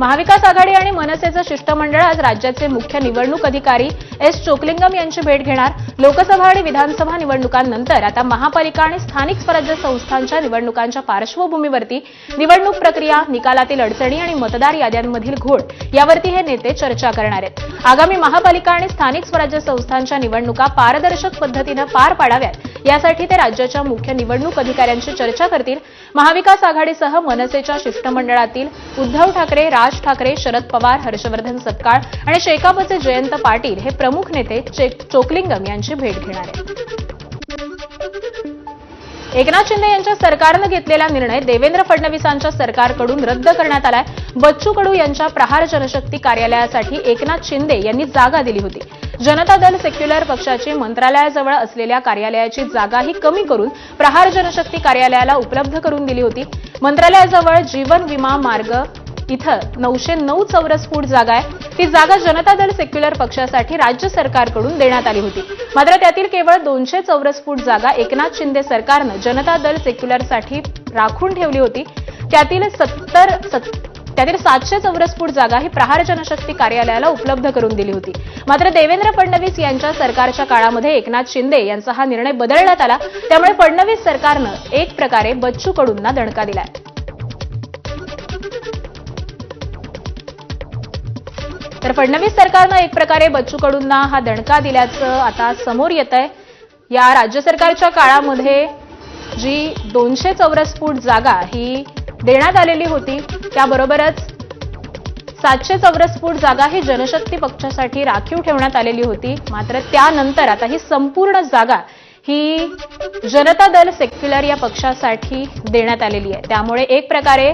महाविकास आघाडी आणि मनसेचं शिष्टमंडळ आज राज्याचे मुख्य निवडणूक अधिकारी एस चोकलिंगम यांची भेट घेणार. लोकसभा आणि विधानसभा निवडणुकांनंतर आता महापालिका आणि स्थानिक स्वराज्य संस्थांच्या निवडणुकांच्या पार्श्वभूमीवरती निवडणूक प्रक्रिया निकालातील अडचणी आणि मतदार याद्यांमधील घोळ यावरती हे नेते चर्चा करणार आहेत. आगामी महापालिका आणि स्थानिक स्वराज्य संस्थांच्या निवडणुका पारदर्शक पद्धतीनं पार पाडाव्यात. यासाठी ते राज्याच्या मुख्य निवडणूक अधिकाऱ्यांशी चर्चा करतील. महाविकास आघाडीसह मनसेच्या शिष्टमंडळातील उद्धव ठाकरे राज ठाकरे शरद पवार हर्षवर्धन सत्काळ आणि शेकापचे जयंत पाटील हे प्रमुख नेते चोकलिंगम यांची भेट घेणार आहेत. एकनाथ शिंदे यांच्या सरकारनं घेतलेला निर्णय देवेंद्र फडणवीसांच्या सरकारकडून रद्द करण्यात आलाय. बच्चू कडू यांच्या प्रहार जनशक्ती कार्यालयासाठी एकनाथ शिंदे यांनी जागा दिली होती. जनता दल सेक्युलर पक्षाची मंत्रालयाजवळ असलेल्या कार्यालयाची जागाही कमी करून प्रहार जनशक्ती कार्यालयाला उपलब्ध करून दिली होती. मंत्रालयाजवळ जीवन विमा मार्ग इथं नऊशे नऊ चौरस फूट जागा आहे. ती जागा जनता दल सेक्युलर पक्षासाठी राज्य सरकारकडून देण्यात आली होती. मात्र त्यातील केवळ दोनशे चौरस फूट जागा एकनाथ शिंदे सरकारनं जनता दल सेक्युलरसाठी राखून ठेवली होती. त्यातील सत्तर त्यातील सातशे चौरस फूट जागा ही प्रहार जनशक्ती कार्यालयाला उपलब्ध करून दिली होती. मात्र देवेंद्र फडणवीस यांच्या सरकारच्या काळामध्ये एकनाथ शिंदे यांचा हा निर्णय बदलण्यात आला. त्यामुळे फडणवीस सरकारनं एक प्रकारे बच्चू कडूंना दणका दिलाय. तर फडणवीस सरकारनं एक प्रकारे बच्चू कडूंना हा दणका दिल्याचं आता समोर येत आहे या राज्य सरकारच्या काळामध्ये जी दोनशे चौरस फूट जागा ही देण्यात आलेली होती. त्याबरोबरच सातशे चौरस फूट जागा ही जनशक्ती पक्षासाठी राखीव ठेवण्यात आलेली होती. मात्र त्यानंतर आता ही संपूर्ण जागा ही जनता दल सेक्युलर या पक्षासाठी देण्यात आलेली आहे. त्यामुळे एक प्रकारे